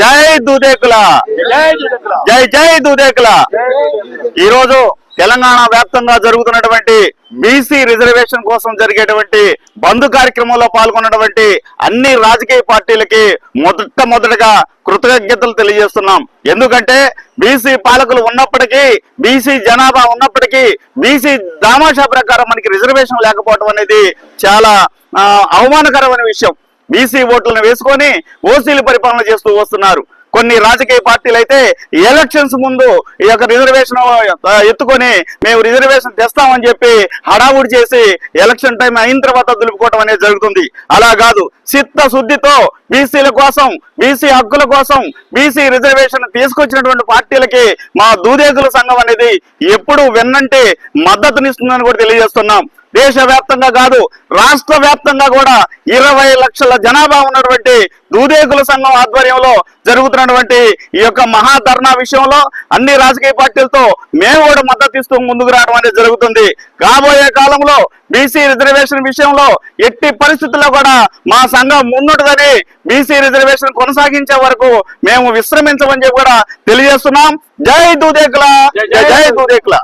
జై దూదేకుల. జై జై దూదేకుల. ఈ రోజు తెలంగాణ వ్యాప్తంగా జరుగుతున్నటువంటి బీసీ రిజర్వేషన్ కోసం జరిగేటువంటి బంధు కార్యక్రమంలో పాల్గొన్నటువంటి అన్ని రాజకీయ పార్టీలకి మొదట మొదటగా కృతజ్ఞతలు తెలియజేస్తున్నాం. ఎందుకంటే బీసీ పాలకులు ఉన్నప్పటికీ బీసీ జనాభా ఉన్నప్పటికీ బీసీ దామాషా ప్రకారం మనకి రిజర్వేషన్ లేకపోవడం అనేది చాలా అవమానకరమైన విషయం. బీసీ ఓట్లను వేసుకొని ఓసీలు పరిపాలన చేస్తూ వస్తున్నారు. కొన్ని రాజకీయ పార్టీలు అయితే ఎలక్షన్స్ ముందు ఈ యొక్క రిజర్వేషన్ ఎత్తుకొని మేము రిజర్వేషన్ తెస్తామని చెప్పి హడావుడి చేసి ఎలక్షన్ టైం అయిన తర్వాత దులుపుకోవడం అనేది జరుగుతుంది. అలా కాదు చిత్త శుద్ధితో బీసీల కోసం బీసీ హక్కుల కోసం బీసీ రిజర్వేషన్ తీసుకొచ్చినటువంటి పార్టీలకి మా దూదేకుల సంఘం అనేది ఎప్పుడు వెన్నంటే మద్దతునిస్తుందని కూడా తెలియజేస్తున్నాం. దేశవ్యాప్తంగా కాదు రాష్ట్ర వ్యాప్తంగా కూడా ఇరవై లక్షల జనాభా ఉన్నటువంటి దూదేకుల సంఘం ఆధ్వర్యంలో జరుగుతున్నటువంటి ఈ యొక్క మహాధర్నా విషయంలో అన్ని రాజకీయ పార్టీలతో మేము కూడా మద్దతు ఇస్తూ ముందుకు రావడం అనేది జరుగుతుంది. కాబోయే కాలంలో బీసీ రిజర్వేషన్ విషయంలో ఎట్టి పరిస్థితుల్లో కూడా మా సంఘం ముందుంటుందని బీసీ రిజర్వేషన్ కొనసాగించే వరకు మేము విశ్రమించమని చెప్పి కూడా తెలియజేస్తున్నాం. జై దూదేకుల! జై జై దూదేకుల!